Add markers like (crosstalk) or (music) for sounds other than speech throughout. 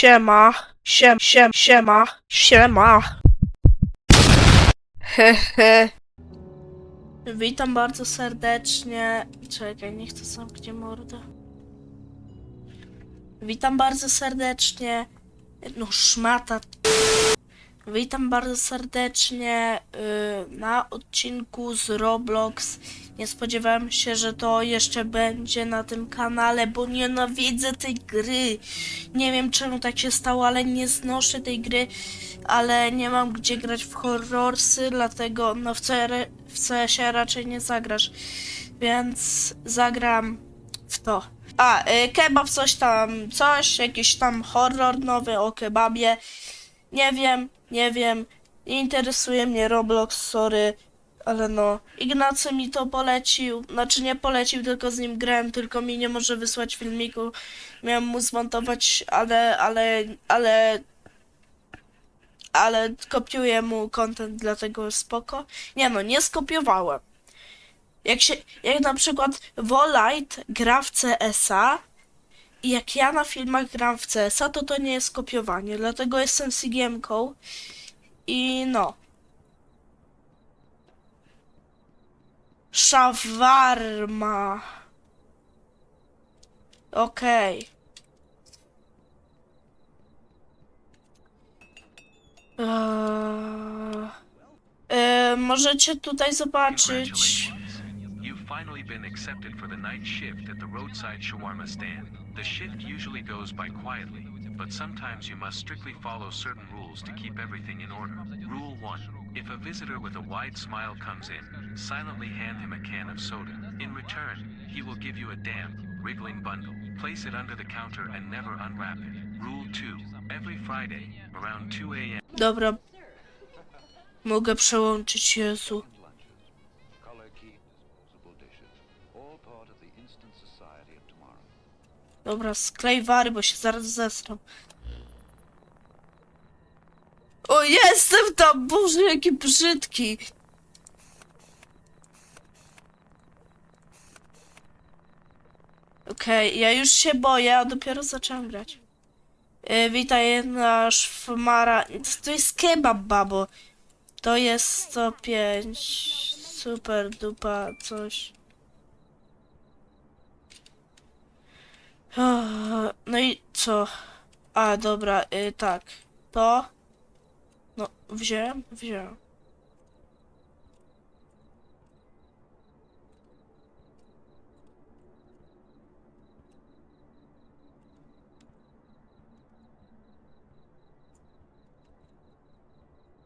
Siema, siem, siem, siema, siema. Hehe. Witam bardzo serdecznie. Czekaj, niech to zamknie mordę. Witam bardzo serdecznie. No szmata. Witam bardzo serdecznie y, na odcinku z Roblox. Nie spodziewałem się, że to jeszcze będzie na tym kanale, bo nienawidzę tej gry. Nie wiem czemu tak się stało, ale nie znoszę tej gry, ale nie mam gdzie grać w horrorsy, dlatego no w, CR, w CS-ie raczej nie zagrasz, więc zagram w to. A, y, kebab coś tam, coś, jakiś tam horror nowy o kebabie. Nie wiem, nie wiem, nie interesuje mnie Roblox, sorry, ale no, Ignacy mi to polecił, znaczy nie polecił, tylko z nim grałem, tylko mi nie może wysłać filmiku, miałem mu zmontować, ale, ale, ale, ale kopiuję mu content, dlatego spoko. Nie no, nie skopiowałem. Jak się, jak na przykład Volite gra w CS-a, jak ja na filmach gram w CS-a, to to nie jest kopiowanie, dlatego jestem CGM-ką i no. Szawarma. Okej. Eee, e, możecie tutaj zobaczyć. Been accepted for the night shift at the roadside shawarma stand. The shift usually goes by quietly, but sometimes you must strictly follow certain rules to keep everything in order. Rule 1. If a visitor with a wide smile comes in, silently hand him a can of soda. In return, he will give you a damp, wriggling bundle. Place it under the counter and never unwrap it. Rule 2. Every Friday, around 2 a.m. Dobra. Mogę przełączyć, Jezu. Dobra, sklej wary, bo się zaraz zesram. O, jestem tam! Boże, jaki brzydki! Okej, ja już się boję, a dopiero zacząłem grać. E, witaj, nasz Fmara. To jest kebab, babo. To jest 105. Super dupa, coś. No i co? A, dobra, y, tak. To. No, wziąłem, wziąłem.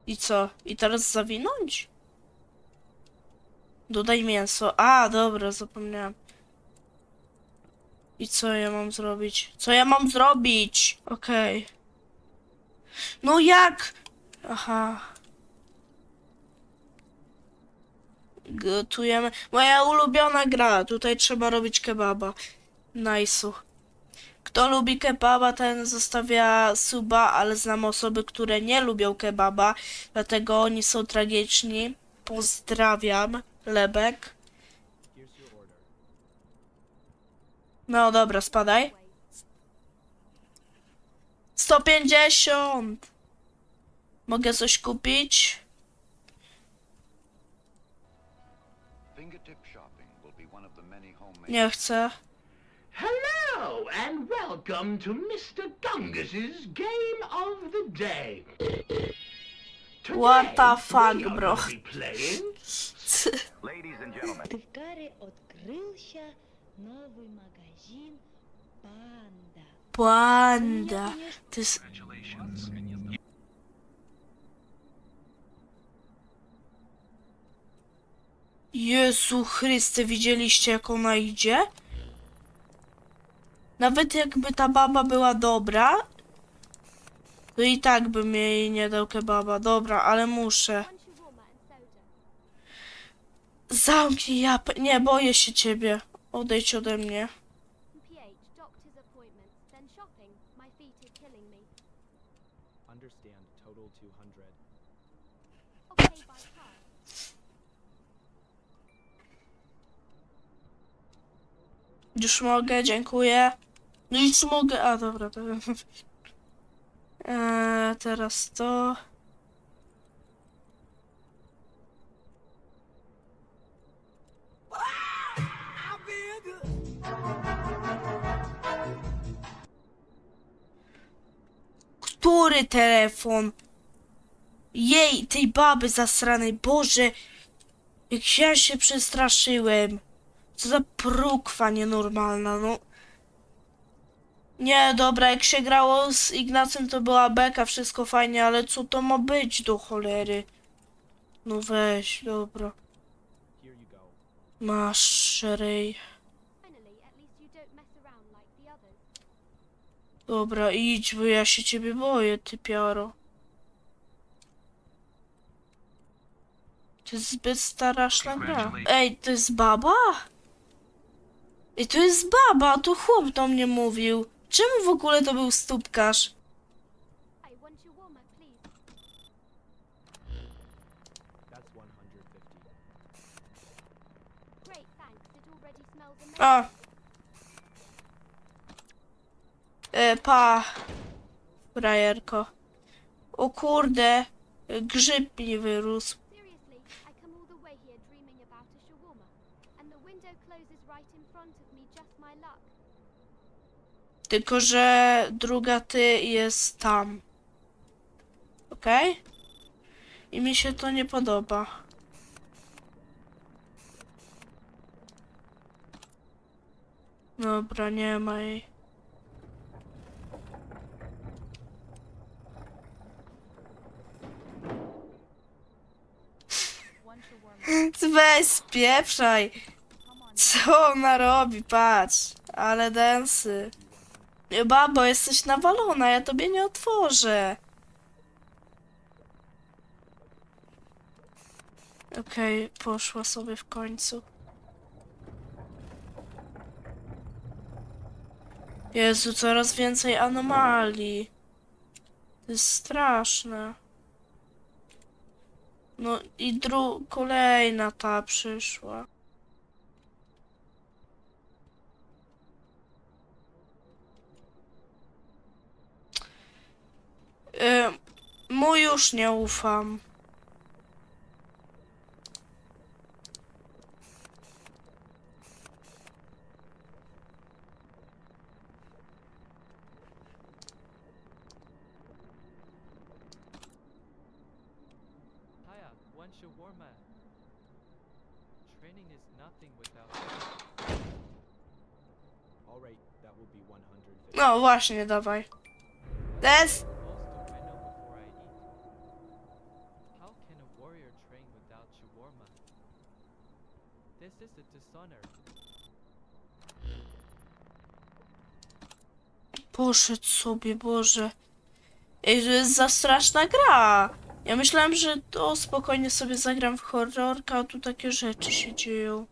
I co? I teraz zawinąć? Dodaj mięso. A, dobra, zapomniałem. I co ja mam zrobić? Co ja mam zrobić? Okej. No jak? Aha. Gotujemy. Moja ulubiona gra. Tutaj trzeba robić kebaba. Nice'u. Kto lubi kebaba, ten zostawia suba, ale znam osoby, które nie lubią kebaba, dlatego oni są tragiczni. Pozdrawiam, Lebek. No dobra, spadaj. 150! Mogę coś kupić? Nie chcę. Hello and welcome to Mr. Gungus's game of the day. Today, What the fuck, bro? (laughs) Ladies and gentlemen, Panda. To jest... Jezu Chryste, widzieliście jak ona idzie? Nawet jakby ta baba była dobra, to i tak bym jej nie dał kebaba. Dobra, ale muszę. Zamknij ja... Nie, boję się ciebie. Odejdź ode mnie. Już mogę, dziękuję. No już mogę. A dobra, to. Eee, (laughs) teraz to. Który telefon? Jej, tej baby zasranej, Boże! Jak ja się przestraszyłem. Co za prukwa nienormalna, no. Nie, dobra, jak się grało z Ignacym to była beka, wszystko fajnie, ale co to ma być do cholery? No weź, dobra. Masz, others. Dobra, idź, bo ja się ciebie boję, ty piaro. To jest zbyt straszna gra. Ej, to jest baba? Ej, to jest baba, to chłop do mnie mówił. Czemu w ogóle to był stópkarz? I want your warmer, please. That's 150. Great, thanks. It already smells amazing. A. E, pa. Frajerko. O kurde. Grzyb mi wyrósł. Seriously, I come all the way here dreaming about a shawarma. And the window closes right in front of Tylko, że druga ty jest tam. Okej? I mi się to nie podoba. Dobra, nie ma jej. (laughs) Weź spieprzaj. Co ona robi? Patrz. Ale densy. Babo, jesteś nawalona, ja tobie nie otworzę. Okej, poszła sobie w końcu. Jezu, coraz więcej anomalii. To jest straszne. No i dru... kolejna ta przyszła. Y, mu już nie ufam. Hiya, one shawarma. Training Poszedł sobie, Boże. Ej, to jest za straszna gra. Ja myślałem, że to spokojnie sobie zagram w horrorka, a tu takie rzeczy się dzieją.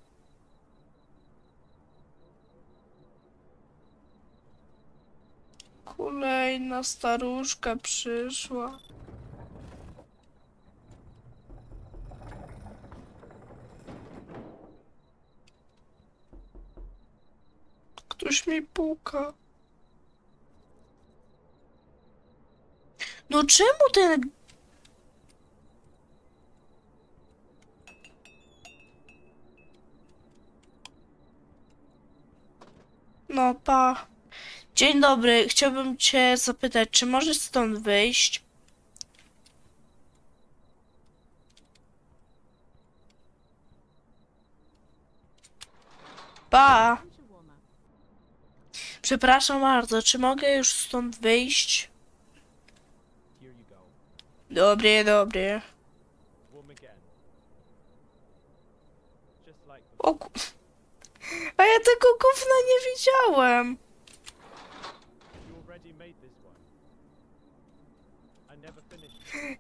Kolejna staruszka przyszła. Ktoś mi puka. No czemu ten... No pa. Dzień dobry, chciałbym cię zapytać, czy możesz stąd wyjść? Pa. Przepraszam bardzo, czy mogę już stąd wyjść? Dobry, dobry. O ku... A ja tego gówna nie widziałem.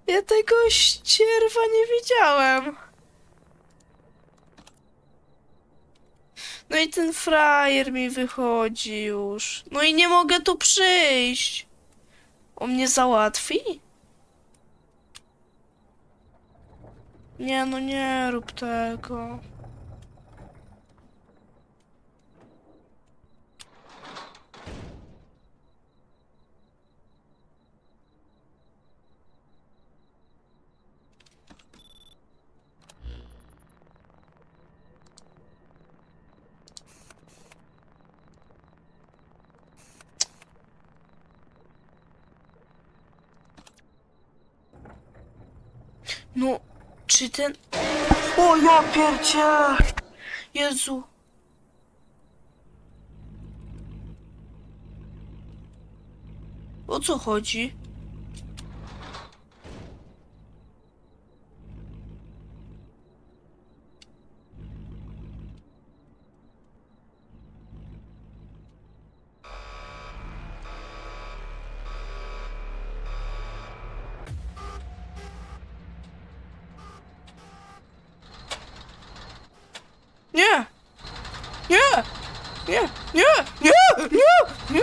Ja tego ścierwa nie widziałem. I ten frajer mi wychodzi już. No i nie mogę tu przyjść. On mnie załatwi? Nie, no nie rób tego. No, czy ten... O ja pierdzie! Jezu. O co chodzi? Nie! Nie! Nie! Nie! Nie! Nie! Nie!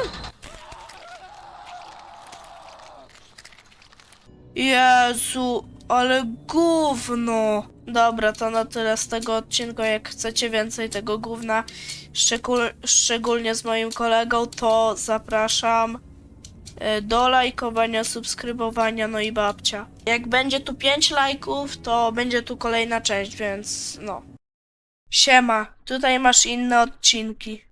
Jezu, ale gówno. Dobra, to na tyle z tego odcinka. Jak chcecie więcej tego gówna, szczegól, szczególnie z moim kolegą, to zapraszam e, do lajkowania, subskrybowania, no i babcia. Jak będzie tu 5 lajków, to będzie tu kolejna część, więc no. Siema, tutaj masz inne odcinki.